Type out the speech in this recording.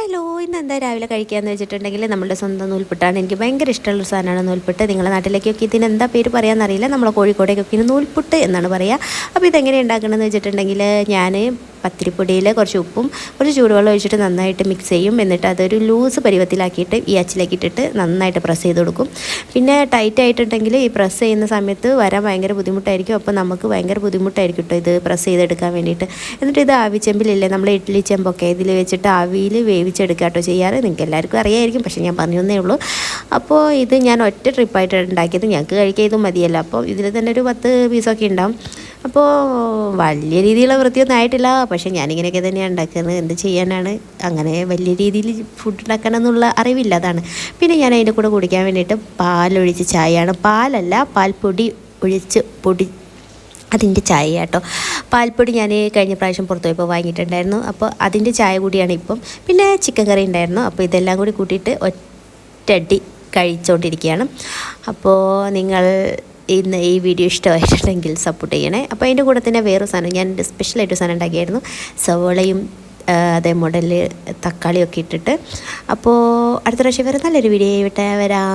Hello ഇന്ന് എന്താ രാവിലെ കഴിക്കാന്ന് വെച്ചിട്ടുണ്ടെങ്കിൽ നമ്മുടെ സ്വന്തം നൂൽപുട്ടാണ്. എനിക്ക് ഭയങ്കര ഇഷ്ടമുള്ള സാധനമാണ് നൂൽപുട്ട്. നിങ്ങളുടെ നാട്ടിലേക്കൊക്കെ ഇതിന് എന്താ പേര് പറയാമെന്നറിയില്ല നമ്മളെ കോഴിക്കോടേക്കൊക്കെ ഇതിന് നൂൽപുട്ട് എന്നാണ് പറയുക അപ്പോൾ ഇതെങ്ങനെ ഉണ്ടാക്കണമെന്ന് വെച്ചിട്ടുണ്ടെങ്കിൽ ഞാൻ പത്തിരിപ്പൊടിയിൽ കുറച്ച് ഉപ്പും കുറച്ച് ചൂടുവെള്ളം ഒഴിച്ചിട്ട് നന്നായിട്ട് മിക്സ് ചെയ്യും. എന്നിട്ട് അതൊരു ലൂസ് പരുവത്തിലാക്കിയിട്ട് ഈ അച്ചിലേക്ക് ഇട്ടിട്ട് നന്നായിട്ട് പ്രസ് ചെയ്ത് കൊടുക്കും. പിന്നെ ടൈറ്റ് ആയിട്ടുണ്ടെങ്കിൽ ഈ പ്രസ് ചെയ്യുന്ന സമയത്ത് വരാൻ ഭയങ്കര ബുദ്ധിമുട്ടായിരിക്കും. അപ്പോൾ നമുക്ക് ഭയങ്കര ബുദ്ധിമുട്ടായിരിക്കും കേട്ടോ ഇത് പ്രസ് ചെയ്തെടുക്കാൻ വേണ്ടിയിട്ട്. എന്നിട്ട് ഇത് ആവിച്ചെമ്പിലില്ലേ നമ്മൾ ഇഡ്ഡലി ചെമ്പൊക്കെ ഇതിൽ വെച്ചിട്ട് ആവിയിൽ വേവിച്ചെടുക്കുക കേട്ടോ ചെയ്യാറ്. നിങ്ങൾക്ക് എല്ലാവർക്കും അറിയായിരിക്കും പക്ഷേ ഞാൻ പറഞ്ഞു ഉള്ളൂ. അപ്പോൾ ഇത് ഞാൻ ഒറ്റ ട്രിപ്പായിട്ട് ഉണ്ടാക്കിയത്. ഞങ്ങൾക്ക് കഴിക്കാൻ ഇത് മതിയല്ലോ. അപ്പോൾ ഇതിൽ തന്നെ ഒരു പത്ത് പീസൊക്കെ ഉണ്ടാവും. അപ്പോൾ വലിയ രീതിയിലുള്ള വൃത്തിയൊന്നും ആയിട്ടില്ല. പക്ഷേ ഞാനിങ്ങനെയൊക്കെ തന്നെയാണ് ഉണ്ടാക്കുന്നത്. എന്ത് ചെയ്യാനാണ്? അങ്ങനെ വലിയ രീതിയിൽ ഫുഡ് ഉണ്ടാക്കണം എന്നുള്ള അറിവില്ല അതാണ്. പിന്നെ ഞാൻ അതിന്റെ കൂടെ കുടിക്കാൻ വേണ്ടിയിട്ട് പാലൊഴിച്ച് ചായയാണ്. പാലല്ല പാൽപ്പൊടി ഒഴിച്ച് പൊടി. അതിന്റെ ചായ കേട്ടോ പാൽപ്പൊടി ഞാൻ കഴിഞ്ഞ പ്രാവശ്യം പുറത്ത് പോയപ്പോൾ വാങ്ങിയിട്ടുണ്ടായിരുന്നു. അപ്പോൾ അതിന്റെ ചായ കൂടിയാണ് ഇപ്പം. പിന്നെ ചിക്കൻ കറി ഉണ്ടായിരുന്നു. അപ്പോൾ ഇതെല്ലാം കൂടി കൂട്ടിയിട്ട് ഒറ്റടി കഴിച്ചുകൊണ്ടിരിക്കുകയാണ് അപ്പോൾ നിങ്ങൾ ഇന്ന് ഈ വീഡിയോ ഇഷ്ടമായിട്ടുണ്ടെങ്കിൽ സപ്പോർട്ട് ചെയ്യണേ. അപ്പോൾ അതിന്റെ കൂടെ തന്നെ വേറൊരു സാധനം ഞാൻ സ്പെഷ്യലായിട്ട് സാധനം ഉണ്ടാക്കിയായിരുന്നു. സവോളയും അതേ മോഡലിൽ തക്കാളിയൊക്കെ ഇട്ടിട്ട്. അപ്പോൾ അടുത്ത പ്രാവശ്യം വരെ നല്ലൊരു വീഡിയോ ആയിട്ട് വരാം.